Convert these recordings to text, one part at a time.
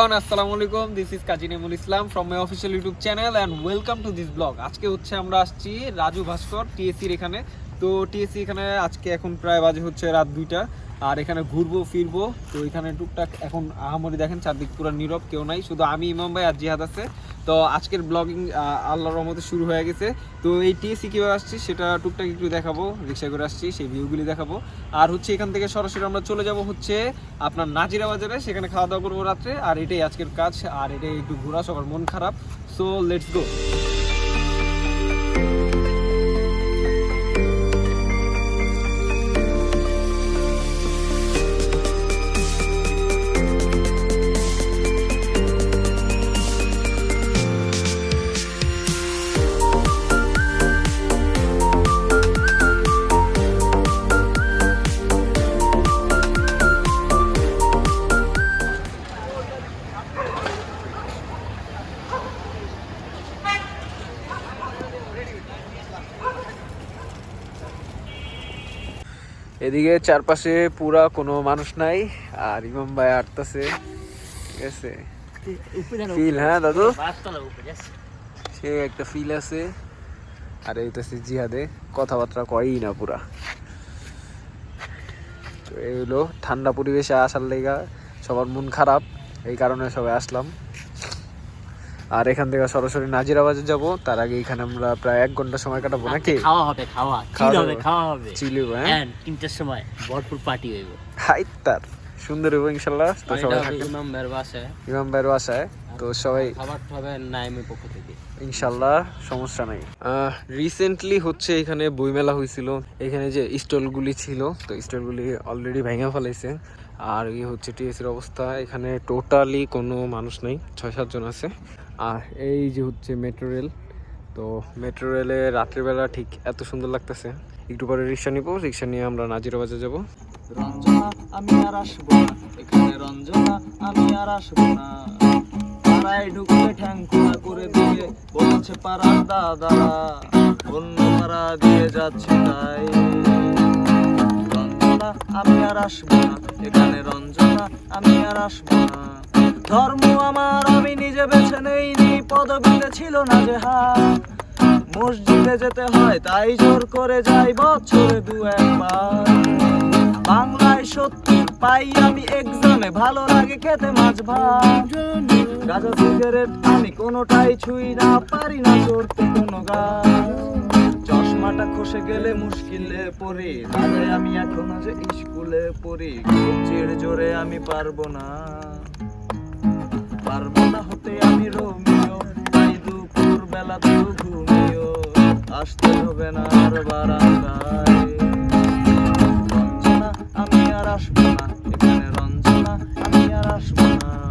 Everyone আসসালামু আলাইকুম। This is Kazi Nemul Islam from my official YouTube channel and welcome to this blog আজকে হচ্ছে আমরা আসছি রাজু ভাস্কর টিএসির এখানে। তো টিএসসি এখানে আজকে এখন প্রায় বাজে হচ্ছে রাত দুইটা, আর এখানে ঘুরবো, ফিরবো। তো এখানে টুকটাক এখন আহামরি দেখেন, চারদিক পুরো নীরব, কেউ নাই। শুধু আমি, ইমাম ভাই আর জিহাদ আছে। তো আজকের ব্লগিং আল্লাহর রহমতে শুরু হয়ে গেছে। তো এই টিএসসি কীভাবে আসছি সেটা টুকটাক একটু দেখাবো, রিক্সা করে আসছি, সেই ভিউগুলি দেখাবো। আর হচ্ছে এখান থেকে সরাসরি আমরা চলে যাব হচ্ছে আপনার নাজিরা বাজারে সেখানে খাওয়া দাওয়া করব রাত্রে, আর এটাই আজকের কাজ, আর এটাই একটু ঘোরা, সবার মন খারাপ। সো লেটস গো এদিকে চারপাশে পুরা কোনো মানুষ নাই, আর ইমাম ভাই আটতাছে ঠিক আছে? ফিল হ্যাঁ দাদু? সে একটা ফিল আছে। আর এইটাছে জিহাদে। কথাবার্তা কয়ই না পুরা। তো ঠান্ডা পরিবেশে আসার লেগা সবার মন খারাপ, এই কারণে সবাই আসলাম। আর এখান থেকে সরাসরি নাজিরা বাজার যাব। তার আগে এখানে আমরা প্রায় এক ঘণ্টা সময় কাটাবো নাকি? খাওয়া হবে খাওয়া। চিল হবে খাওয়া হবে। চিলি হ্যাঁ? হ্যাঁ তিনটার সময় ভরপুর পার্টি হইব। হাই তার সুন্দর হব ইনশাল্লাহ। তো সবাই ইমাম বাসায় ইমাম ভাইয়ের বাসায় তো সবাই খাবার হবে নাইমের পক্ষ থেকে। সমস্যা নাই। রিসেন্টলি হচ্ছে এখানে বইমেলা হয়েছিল এখানে যে স্টলগুলি ছিল তো স্টলগুলি অলরেডি ভেঙে ফেলাইছে। আর এই হচ্ছে টিএসির অবস্থা। এখানে টোটালি কোনো মানুষ নেই ছয় সাতজন আছে। আর এই যে হচ্ছে মেট্রো রেল তো মেট্রো রেলে রাত্রিবেলা ঠিক এত সুন্দর লাগতেছে। একটু পরে রিক্সা নিবো, রিক্সা নিয়ে আমরা নাজিরা বাজার যাব। রঞ্জনা, আমি আর আসব এখানে রঞ্জনা, আমি আর আসব না। করে দিয়ে অন্য পাড়া দিয়ে যাচ্ছে তাই রঞ্জনা, আমি আর আসব না। এখানে রঞ্জনা, আমি আর আসব না। ধর্ম আমার, আমি নিজে বেছে নেইনি। পদবিতে ছিল না যে হাত। মসজিদে যেতে হয়, তাই জোর করে যাই বছরে দু একবার। বাংলায় সত্তর পাই আমি এক্সামে ভালো লাগে খেতে মাছ ভাত। গাজা সিগারেট আমি কোনোটাই ছুঁই না, পারি না চড়তে কোনো গাছ। চশমাটা খসে গেলে মুশকিলে পড়ি দাদাই আমি এখনও যে স্কুলে পড়ি। কবজির জোরে আমি পারব না। পারব না হতে আমি রোমিও। তাই দুপুর বেলা তো ঘুমিও। আসতে হবে না আর বারান্দায়। রঞ্জনা, আমি আর আসব না। এখানে রঞ্জনা, আমি আর আসব না।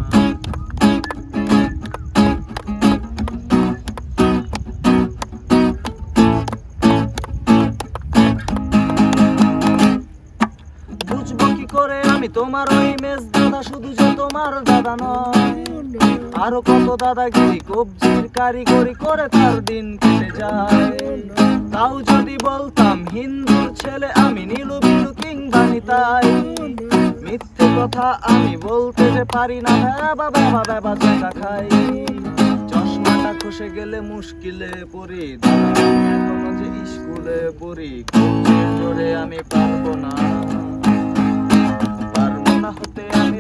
তোমার ওই মেজ দাদা শুধু যে তোমার দাদা নয়, আরও কত দাদাগিরি কবজির কারিগরি করে তার দিন কেটে যায়। তাও যদি বলতাম হিন্দুর ছেলে, আমি নীলু বিলু কিংবা নিতাই। মিথ্যে কথা আমি বলতে যে পারি না বাবা বাবা বাবা চাকা খাই। চশমাটা খসে গেলে মুশকিলে পড়ি দাদা এখনও যে স্কুলে পড়ি জোরে আমি পারব না।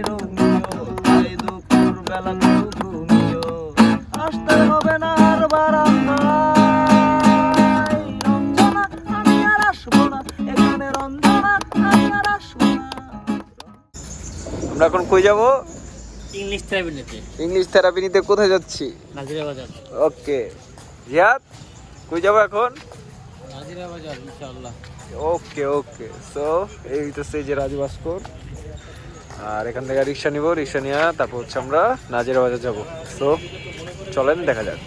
রোমিও তাই দুপুর বেলা ঘুমিও। আসতে হবে না আর বারান্দায়। রঞ্জনা আমি আর আসব না। এখানে রঞ্জনা আমি আর আসব না। আমরা এখন কই যাব? ইংলিশ ট্রাইবেলেতে ইংলিশ থেরাপি নিতে কোথায় যাচ্ছি? নাজিরা বাজার ওকে। জিয়াদ কই যাব এখন? নাজিরা বাজার ইনশাআল্লাহ। ওকে ওকে। সো এই হইতেছে যে রাজু ভাস্কর আর এখান থেকে রিক্সা নিব রিক্সা নিয়ে তারপর হচ্ছে আমরা নাজিরা বাজার যাব। সো চলেন দেখা যাক।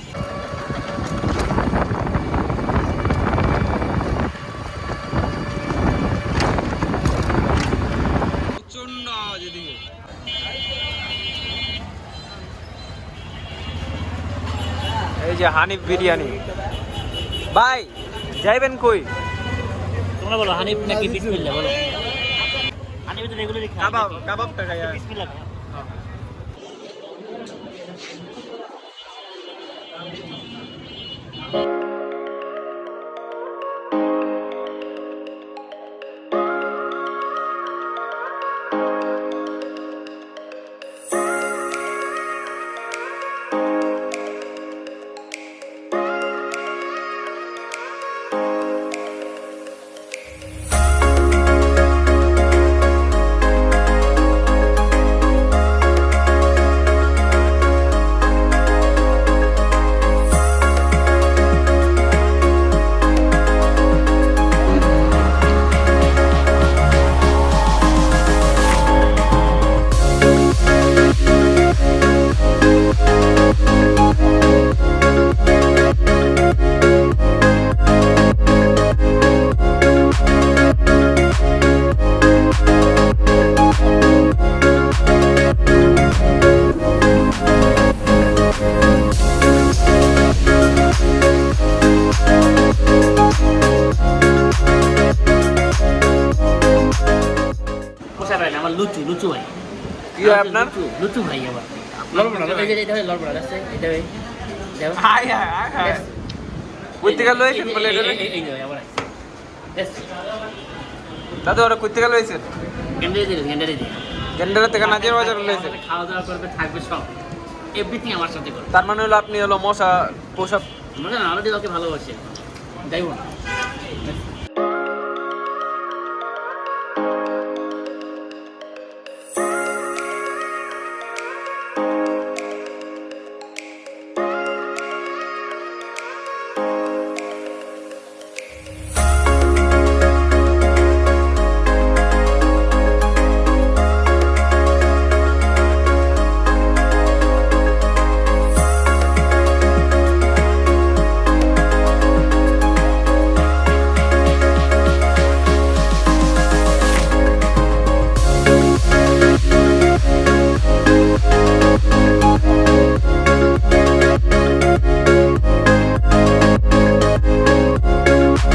এই যে হানিফ বিরিয়ানি। ভাই যাইবেন কই? তোমরা বলো হানিফ নাকি বিসমিল্লাহ বলো। আমি তো রেগুলারই খাই লুচু ভাই কি হয় আপনার লুচু ভাই আমার লড়বড়া এটা হয় লড়বড়া আছে এটা ভাই হাই হাই হাই হাই কই থেকে লইছেন বলে এটা এই- যে। ওরা কই থেকে লইছেন গেন্ডারি দিন, গেন্ডারি দিন। গেন্ডারা থেকে নাজির বাজার লইছেন খাওয়া দাওয়া করবে থাকবে সব এভরিথিং আমার সাথে করবে তার মানে হলো আপনি হলো মশা পোষা মানে অলরেডি ওকে ভালোবাসি যাইব না